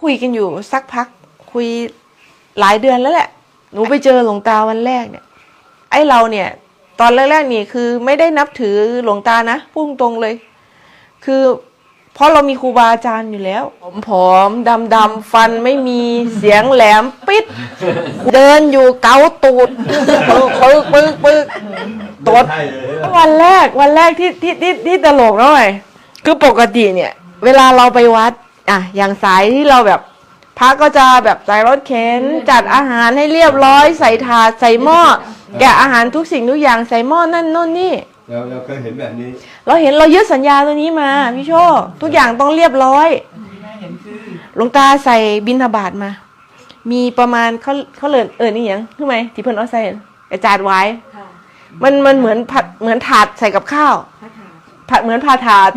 คุยกันอยู่สักพัก คุยหลายเดือนแล้วแหละ หนูไปเจอหลวงตาวันแรกเนี่ย ไอ้เราเนี่ย ตอนแรกๆนี่คือไม่ได้นับถือหลวงตานะพุ่งตรงเลย คือเพราะเรามีครูบาอาจารย์อยู่แล้วผอมๆดำๆฟันไม่มีเสียงแหลมปิด เดินอยู่เกาตูดปึกปึกปึกปึกตดวันแรกวันแรกที่ที่ที่ที่ตลกหน่อย คือปกติเนี่ย เวลาเราไปวัด อะอย่างสายที่เราแบบพระก็จะแบบใส่รถเข็นจัดอาหารให้เรียบร้อยใส่ถาดใส่หม้อแกะอาหารทุกสิ่งทุกอย่างใส่หม้อนั่นโน่นนี่ เราเราเคยเห็นแบบนี้ เราเห็นเรายึดสัญญาตัวนี้มาพี่โชคทุกอย่างต้องเรียบร้อยหลวงตาใส่บินทบาทมา มีประมาณเขาเขาเลินเออนี่หยังคือไหมที่เพิ่นเอาใส่กระจาดไว้ค่ะมันมันเหมือนผัดเหมือนถาดใส่กับข้าวพระถาผัดเหมือนพาถาด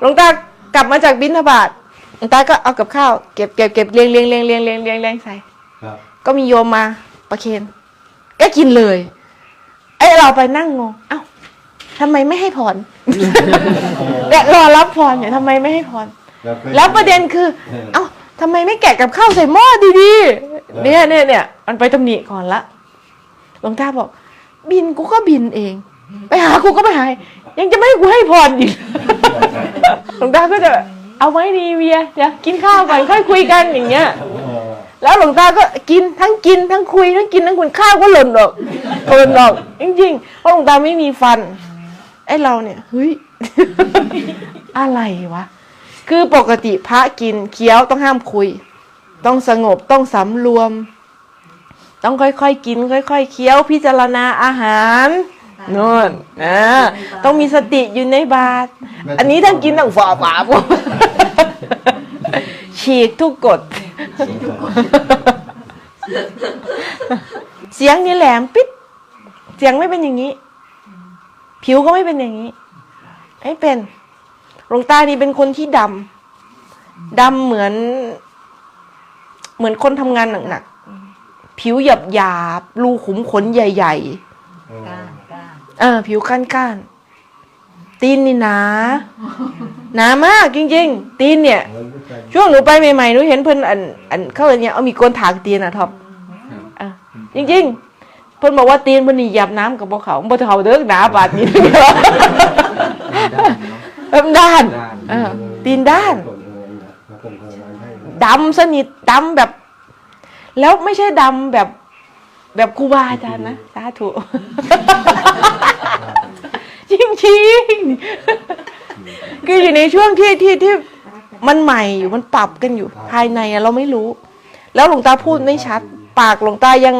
หลวงตา กลับมาจากบินทบาทหลวงตาก็เอากับข้าวเก็บเก็บเก็บเรียงเรียงเรียงเรียงเรียงเรียงเรียงใส่ครับ ก็มีโยมมาประเคนก็กินเลยไอ้เราไปนั่งงงเอ้าทำไมไม่ให้พรเนี่ยรอรับพรเนี่ยทำไมไม่ให้พรเราเคยแล้วประเด็นคือ เอ้าทำไมไม่แกะกับข้าวใส่หม้อดีๆเนี่ยเนี่ยเนี่ยมันไปตำหนิก่อนละหลวงตาบอก บินกูก็บินเอง ไปหากูก็ไปหายังจะไม่ให้กูให้พรอีก หลวงตาก็จะเอาไว้ดีเวียเดี๋ยวกินข้าวก่อนค่อยคุยกันอย่างเงี้ย แล้วหลวงตาก็กินทั้งกินทั้งคุยทั้งกินทั้งคุยข้าวก็หล่นออกหล่นออกจริงๆเพราะหลวงตาไม่มีฟันไอ้เราเนี่ยเฮ้ยอะไรวะคือปกติพระกินเคี้ยวต้องห้ามคุย ต้องสงบต้องสำรวม ต้องค่อยๆกิน ค่อยๆเคี้ยวพิจารณาอาหาร นู่นนะต้องมีสติอยู่ในบาตรอันนี้ทั้งกินทั้งฝ่าฝาพวกฉีกทุกกฎเสียงนี่แหลมปิด เสียงไม่เป็นอย่างนี้ ผิวก็ไม่เป็นอย่างนี้ไม่เป็นหลวงตานี่เป็นคนที่ดำดำเหมือน เหมือนคนทำงานหนักๆผิวหยาบหยาบๆรูขุมขนใหญ่ก้านก้านๆ เออ ผิวก้านก้านๆตีนนี่หนาหนามากจริง ๆ ตีนเนี่ยเราไม่เคยช่วงหนูไปใหม่ๆหนูเห็นเพิ่นอันอันเขาเรียกเนี่ยเอามีก้นถากตีนอะท็อปอะจริง ๆ เพิ่นบอกว่าตีนเพิ่นนี่หยับน้ำกับบ่เขาบ่เขาเด้อหนาบาดนี้เพิ่นด้านเออตีนด้านส่งเงินนะเราส่งเงินมาให้นะดำสนิทดำแบบ แล้วไม่ใช่ดำแบบ แบบครูบาอาจารย์นะสาธุจริงๆคืออยู่ในช่วงที่ที่ที่มันใหม่อยู่มันปรับกันอยู่ภายในอะเราไม่รู้ แล้วหลวงตาพูดไม่ชัด ปากหลวงตายัง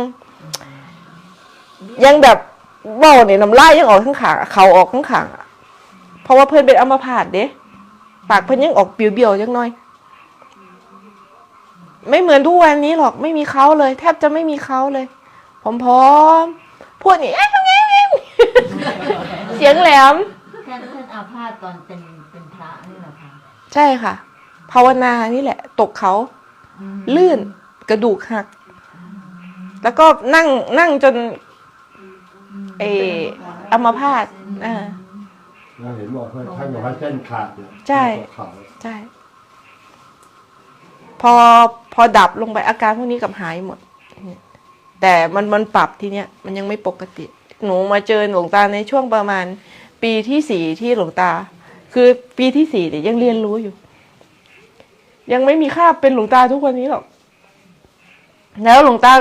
ยังแบบเบ้าเนี่ยน้ำลายยังออกข้างขาเขาออกข้างขาอะเพราะว่าเพื่อนเป็นอัมพาตเด้ปากเพื่อนยังออกเบี้ยวๆจังหน่อย ไม่เหมือนทุกวันนี้หรอกไม่มีเขาเลย แทบจะไม่มีเขาเลย ผอมๆ พูดนี่เสียงแหลม ท่านท่านอาพาธตอนเป็นเป็นพระนี่เหรอคะใช่ค่ะ ภาวนานี่แหละ ตกเขา อืมลื่นกระดูกหัก แล้วก็นั่งนั่งจน เอออัมพาตอ่าเราเห็นบอกว่าท่านบอกว่าเส้นขาดเนี่ยใช่เขาใช่ พอพอดับลงไปอาการพวกนี้กลับหายหมด แต่มันมันปรับทีเนี้ยมันยังไม่ปกติ หนูมาเจอหลวงตาในช่วงประมาณ ปีที่สี่ที่หลวงตา คือปีที่สี่เนี่ยยังเรียนรู้อยู่ ยังไม่มีค่าเป็นหลวงตาทุกวันนี้หรอก แล้วหลวงตา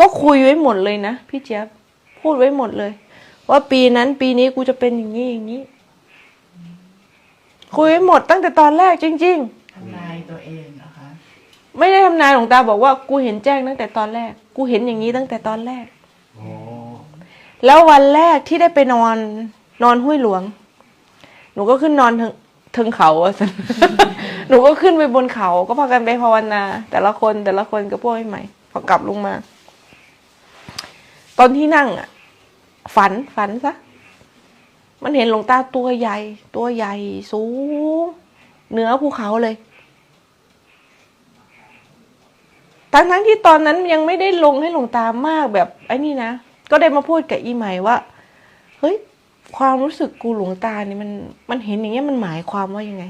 ก็คุยไว้หมดเลยนะพี่เจี๊ยบพูดไว้หมดเลย ว่าปีนั้นปีนี้กูจะเป็นอย่างนี้อย่างนี้ คุยไว้หมดตั้งแต่ตอนแรกจริง ๆทำนายตัวเอง ไม่ได้ทำนายหลวงตาบอกว่ากูเห็นแจ้งตั้งแต่ตอนแรก กูเห็นอย่างนี้ตั้งแต่ตอนแรก อ๋อแล้ววันแรกที่ได้ไปนอนนอนห้วยหลวง หนูก็ขึ้นนอนถึงถึงเขาอะสิหนูก็ขึ้นไปบนเขา ก็พากันไปภาวนา แต่ละคนแต่ละคนก็พวกใหม่พอกลับลงมา ตอนที่นั่งอะฝันฝันซะ มันเห็นหลวงตาตัวใหญ่ ตัวใหญ่ สูงเหนือภูเขาเลย ทั้งทั้งๆที่ตอนนั้นยังไม่ได้ลงให้หลวงตามากแบบไอ้นี่นะ ก็ได้มาพูดกับอีใหม่ว่า เฮ้ย ความรู้สึกกูหลวงตาเนี่ยมันมันเห็นอย่างเงี้ยมันหมายความว่ายังไง